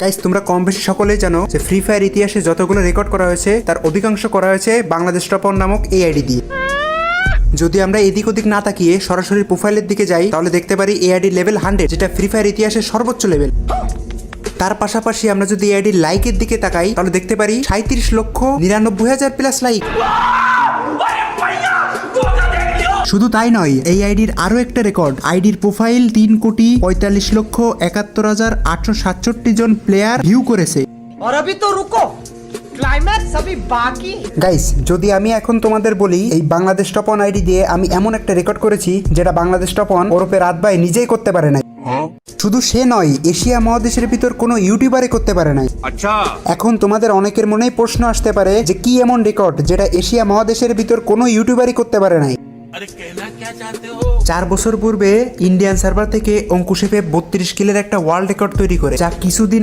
Guys তোমরা কম বেশি সকলেই জানো যে ফ্রি ফায়ার ইতিহাসে যতগুলো রেকর্ড করা হয়েছে, তার অধিকাংশ করা হয়েছে বাংলাদেশ টপন নামক এই আইডি দিয়ে। যদি আমরা এদিক ওদিক না তাকিয়ে সরাসরি প্রোফাইলের দিকে যাই, তাহলে দেখতে পারি এআইডি লেভেল হান্ড্রেড যেটা ফ্রি ফায়ার ইতিহাসের সর্বোচ্চ লেভেল তার পাশাপাশি আমরা যদি এআইডির লাইকের দিকে তাকাই, তাহলে দেখতে পারি সাঁত্রিশ লক্ষ নিরানব্বই হাজার প্লাস লাইক শুধু তাই নয় এই আইডির আরও একটা রেকর্ড। আইডির প্রোফাইল তিন কোটি পঁয়তাল্লিশ লক্ষ একাত্তর হাজার আটশো সাতষট্টি জন প্লেয়ার ভিউ করেছে। গাইস যদি আমি এখন তোমাদের বলি এই বাংলাদেশ টপন আইডি দিয়ে আমি এমন একটা রেকর্ড করেছি যেটা বাংলাদেশ টপন অন ওরপে রাত ভাই নিজেই করতে পারে নাই। হ্যাঁ? শুধু সে নয় এশিয়া মহাদেশের ভিতর কোনো ইউটিউবারে করতে পারে নাই। আচ্ছা। এখন তোমাদের অনেকের মনেই প্রশ্ন আসতে পারে যে কি এমন রেকর্ড যেটা এশিয়া মহাদেশের ভিতর কোনো ইউটিউবারই করতে পারে নাই। চার বছর পূর্বে ইন্ডিয়ান সার্ভার থেকে অঙ্কুশেফে বত্রিশ কিলের একটা ওয়ার্ল্ড রেকর্ড তৈরি করে, যা কিছুদিন